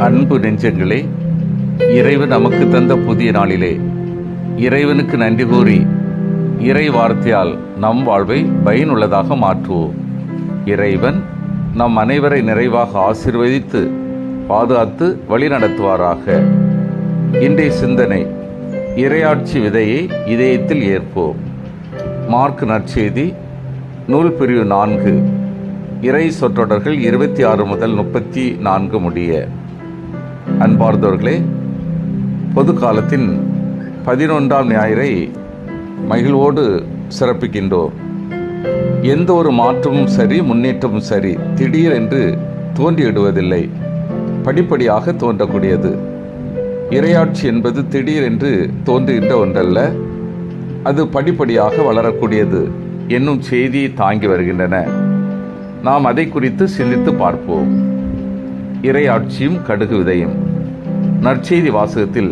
அன்பு நெஞ்சங்களே இறைவன் நமக்கு தந்த புதிய நாளிலே இறைவனுக்கு நன்றி கூறி இறை வார்த்தையால் நம் வாழ்வை பயனுள்ளதாக மாற்றுவோம். இறைவன் நம் அனைவரை நிறைவாக ஆசிர்வதித்து பாதுகாத்து வழிநடத்துவாராக. இன்றைய சிந்தனை இறையாட்சி விதையை இதயத்தில் ஏற்போம். மார்க் நற்செய்தி நூல் பிரிவு நான்கு. இறை சொற்றொடர்கள் இருபத்தி ஆறு முதல் முப்பத்தி நான்கு முடிய. அன்பார்ந்தவர்களே பொது காலத்தின் பதினொன்றாம் ஞாயிறை மகிழ்வோடு சிறப்பிக்கின்றோம். எந்த ஒரு மாற்றமும் சரி முன்னேற்றமும் சரி திடீரென்று தோன்றிவிடுவதில்லை. படிப்படியாக தோன்றக்கூடியது. இரையாட்சி என்பது திடீரென்று தோன்றுகின்ற ஒன்றல்ல அது படிப்படியாக வளரக்கூடியது என்னும் செய்தியை தாங்கி வருகின்றன. நாம் அதை குறித்து சிந்தித்து பார்ப்போம். இறையாட்சியும் கடுகு விதையும். நற்செய்தி வாசகத்தில்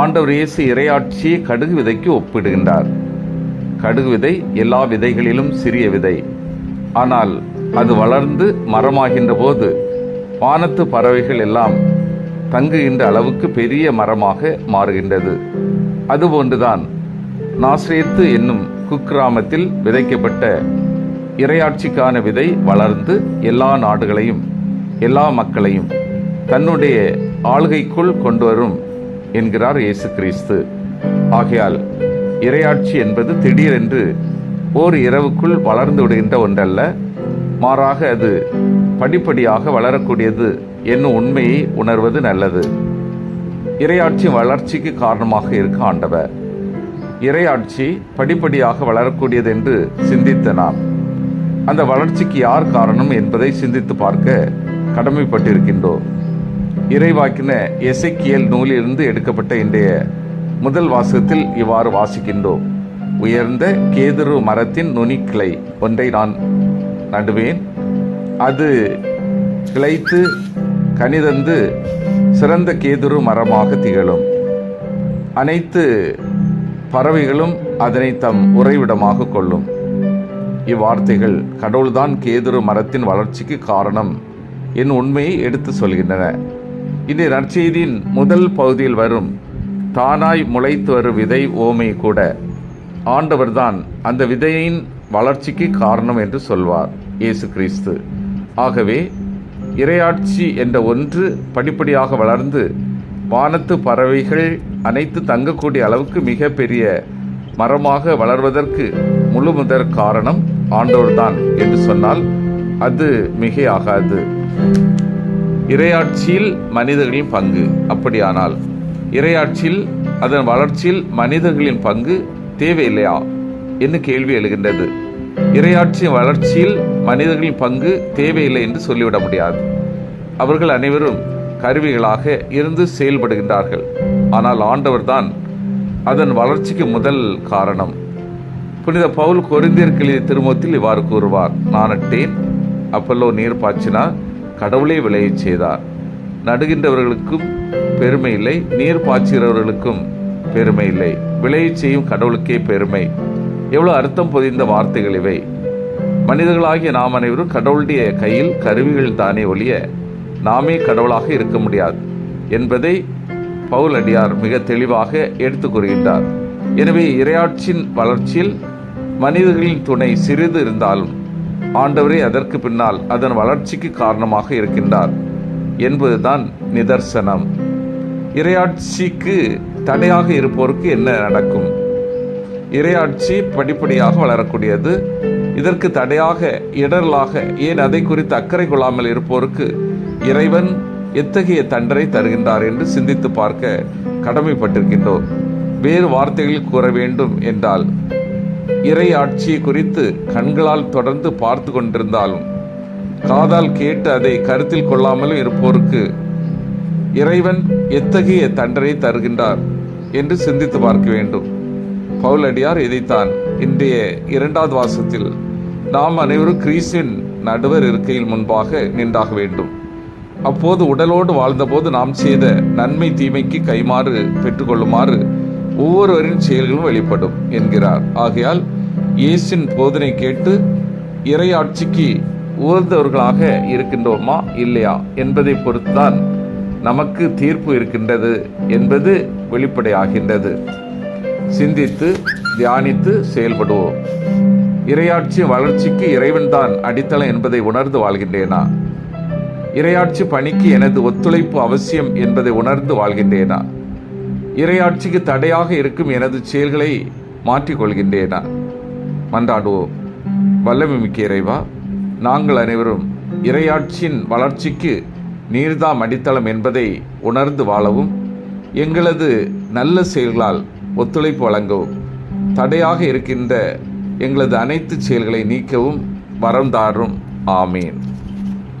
ஆண்டவர் இயேசு இறையாட்சியை கடுகு விதைக்கு ஒப்பிடுகின்றார். கடுகு விதை எல்லா விதைகளிலும் சிறிய விதை. ஆனால் அது வளர்ந்து மரமாகின்ற போது வானத்து பறவைகள் எல்லாம் தங்குகின்ற அளவுக்கு பெரிய மரமாக மாறுகின்றது. அதுபோன்றுதான் நாசிரியத்து என்னும் குக்கிராமத்தில் விதைக்கப்பட்ட இறையாட்சிக்கான விதை வளர்ந்து எல்லா நாடுகளையும் எல்லா மக்களையும் தன்னுடைய ஆளுகைக்குள் கொண்டு வரும் என்கிறார் இயேசு கிறிஸ்து ஆகையால் இறையாட்சி என்பது திடீரென்று ஓர் இரவுக்குள் வளர்ந்து விடுகின்ற ஒன்றல்ல மாறாக அது படிப்படியாக வளரக்கூடியது என்னும் உண்மையை உணர்வது நல்லது. இறையாட்சி வளர்ச்சிக்கு காரணமாக இருக்க ஆண்டவர். இறையாட்சி படிப்படியாக வளரக்கூடியது என்று சிந்தித்த நாம். அந்த வளர்ச்சிக்கு யார் காரணம் என்பதை சிந்தித்து பார்க்க கடமைப்பட்டிருக்கின்றோம். இறைவாக்கின எசைக்கியல் நூலிலிருந்து எடுக்கப்பட்ட இன்றைய முதல் வாசகத்தில் இவ்வாறு வாசிக்கின்றோம். உயர்ந்த கேதுரு மரத்தின் நுனிக்கிளை ஒன்றை நான் நடுவேன். அது கிளைத்து கனிதந்து சிறந்த கேதுரு மரமாக திகழும். அனைத்து பறவைகளும் அதனை தம் உறைவிடமாக கொள்ளும். இவ்வார்த்தைகள் கடவுள்தான் கேதுரு மரத்தின் வளர்ச்சிக்கு காரணம் என் உண்மையை எடுத்து சொல்கின்றன. இது நற்செய்தியின் முதல் பகுதியில் வரும். தானாய் முளைத்து வரும் விதை ஓமை கூட. ஆண்டவர்தான் அந்த விதையின் வளர்ச்சிக்கு காரணம் என்று சொல்வார் இயேசு கிறிஸ்து. ஆகவே இரையாட்சி என்ற ஒன்று படிப்படியாக வளர்ந்து வானத்து பறவைகள் அனைத்து தங்கக்கூடிய அளவுக்கு மிகப்பெரிய மரமாக வளர்வதற்கு முழு முதற் காரணம் ஆண்டவர்தான் என்று சொன்னால் அது மிகையாகாது. இரையாட்சியில் மனிதர்களின் பங்கு. அப்படியானால் இரையாட்சியில் அதன் வளர்ச்சியில் மனிதர்களின் பங்கு தேவையில்லையா? என்று கேள்வி எழுகின்றது. இரையாட்சியின் வளர்ச்சியில் மனிதர்களின் பங்கு தேவையில்லை என்று சொல்லிவிட முடியாது. அவர்கள் அனைவரும் கருவிகளாக இருந்து செயல்படுகின்றார்கள். ஆனால் ஆண்டவர்தான் அதன் வளர்ச்சிக்கு முதல் காரணம். புனித பவுல் கொரிந்தியர்களின் திருமத்தில் இவ்வாறு கூறுவார் நான் நட்டேன் அப்பல்லோ நீர் பாய்ச்சினார் கடவுளே விளையச் செய்தார். நடுகின்றவர்களுக்கும் பெருமை இல்லை நீர் பாய்ச்சுகிறவர்களுக்கும் பெருமை இல்லை. விளையச் செய்யும் கடவுளுக்கே பெருமை. எவ்வளோ அர்த்தம் பொதிந்த வார்த்தைகள் இவை. மனிதர்களாகிய நாம் அனைவரும் கடவுளுடைய கையில் கருவிகள் தானே ஒழிய நாமே கடவுளாக இருக்க முடியாது என்பதை பவுல் அடியார் மிக தெளிவாக எடுத்து கூறுகின்றார். எனவே இரையாட்சியின் வளர்ச்சியில் மனிதர்களின் துணை சிறிது இருந்தாலும் ஆண்டவரே அதற்கு பின்னால் அதன் வளர்ச்சிக்கு காரணமாக இருக்கின்றார் என்பதுதான் நிதர்சனம். இரையாட்சிக்கு தடையாக இருப்போருக்கு என்ன நடக்கும்? இரையாட்சி படிப்படியாக வளரக்கூடியது. இதற்கு தடையாக இடரலாக ஏன் அதை குறித்து அக்கறை கொள்ளாமல் இருப்போருக்கு இறைவன் எத்தகைய தண்டனை தருகின்றார் என்று சிந்தித்து பார்க்க கடமைப்பட்டிருக்கின்றோம். வேறு வார்த்தைகளில் கூற வேண்டும் என்றால் இறை ஆட்சியை குறித்து கண்களால் தொடர்ந்து பார்த்து கொண்டிருந்தாலும் காதால் கேட்டு அதை கருத்தில் கொள்ளாமலும் இருப்போருக்கு இறைவன் எத்தகைய தண்டனை தருகின்றார் என்று சிந்தித்து பார்க்க வேண்டும். பவுலடியார் இதைத்தான் இன்றைய இரண்டாவது வாசத்தில் நாம் அனைவரும் கிரீஸின் நடுவர் இருக்கையில் முன்பாக நின்றாக வேண்டும். அப்போது உடலோடு வாழ்ந்தபோது நாம் செய்த நன்மை தீமைக்கு கைமாறு பெற்றுக்கொள்ளுமாறு ஒவ்வொருவரின் செயல்களும் வெளிப்படும் என்கிறார். ஆகையால் இயேசின் போதனை கேட்டு இறையாட்சிக்கு உகந்தவர்களாக இருக்கின்றோமா இல்லையா என்பதை பொறுத்துதான் நமக்கு தீர்ப்பு இருக்கின்றது என்பது வெளிப்படையாகின்றது. சிந்தித்து தியானித்து செயல்படுவோம். இரையாட்சி வளர்ச்சிக்கு இறைவன்தான் அடித்தளம் என்பதை உணர்ந்து வாழ்கின்றேனா? இரையாட்சி பணிக்கு எனது ஒத்துழைப்பு அவசியம் என்பதை உணர்ந்து வாழ்கின்றேனா? இரையாட்சிக்கு தடையாக இருக்கும் எனது செயல்களை மாற்றிக்கொள்கின்றேனா? மன்றாடுவோம் வல்லமை மிக்க இறைவா நாங்கள் அனைவரும் இரையாட்சியின் வளர்ச்சிக்கு நீர்தாம் அடித்தளம் என்பதை உணர்ந்து வாழவும் எங்களது நல்ல செயல்களால் ஒத்துழைப்பு வழங்கவும் தடையாக இருக்கின்ற எங்களது அனைத்து செயல்களை நீக்கவும் வரம் தாரும். ஆமீன்.